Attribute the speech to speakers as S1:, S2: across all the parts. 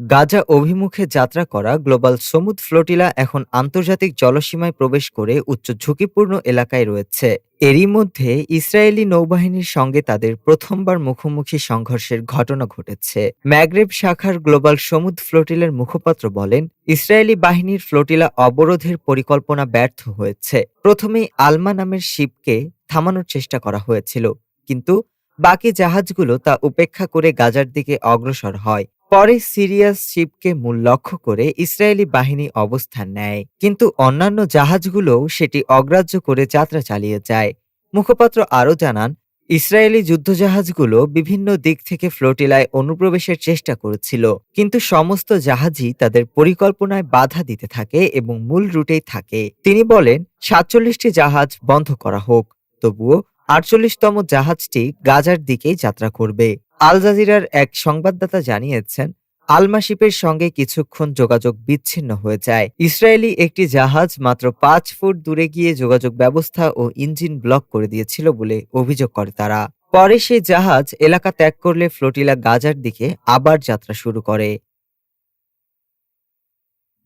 S1: গাজা অভিমুখে যাত্রা করা গ্লোবাল সমুদ ফ্লোটিলা এখন আন্তর্জাতিক জলসীমায় প্রবেশ করে উচ্চ ঝুঁকিপূর্ণ এলাকায় রয়েছে। এরই মধ্যে ইসরায়েলি নৌবাহিনীর সঙ্গে তাদের প্রথমবার মুখোমুখি সংঘর্ষের ঘটনা ঘটেছে। ম্যাগ্রেব শাখার গ্লোবাল সমুদ ফ্লোটিলার মুখপাত্র বলেন, ইসরায়েলি বাহিনীর ফ্লোটিলা অবরোধের পরিকল্পনা ব্যর্থ হয়েছে। প্রথমেই আলমা নামের শিপকে থামানোর চেষ্টা করা হয়েছিল, কিন্তু বাকি জাহাজগুলো তা উপেক্ষা করে গাজার দিকে অগ্রসর হয়। পরে সিরিয়াস শিপকে মূল লক্ষ্য করে ইসরায়েলি বাহিনী অবস্থান নেয়, কিন্তু অন্যান্য জাহাজগুলোও সেটি অগ্রাহ্য করে যাত্রা চালিয়ে যায়। মুখপাত্র আরও জানান, ইসরায়েলি যুদ্ধজাহাজগুলো বিভিন্ন দিক থেকে ফ্লোটিলায় অনুপ্রবেশের চেষ্টা করেছিল, কিন্তু সমস্ত জাহাজই তাদের পরিকল্পনায় বাধা দিতে থাকে এবং মূল রুটেই থাকে। তিনি বলেন, সাতচল্লিশটি জাহাজ বন্ধ করা হোক, তবুও আটচল্লিশতম জাহাজটি গাজার দিকেই যাত্রা করবে। আল জাজিরার এক সংবাদদাতা জানিয়েছেন আলমাশিপের সঙ্গে কিছুক্ষণ যোগাযোগ বিচ্ছিন্ন হয়ে যায়। ইসরায়েলি একটি জাহাজ মাত্র পাঁচ ফুট দূরে গিয়ে যোগাযোগ ব্যবস্থা ও ইঞ্জিন ব্লক করে দিয়েছিল বলে অভিযোগ করে তারা। পরে সেই জাহাজ এলাকা ত্যাগ করলে ফ্লোটিলা গাজার দিকে আবার যাত্রা শুরু করে।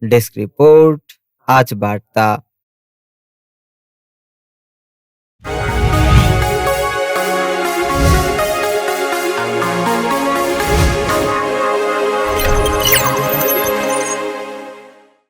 S1: ডেস্ক রিপোর্ট, আজ বার্তা।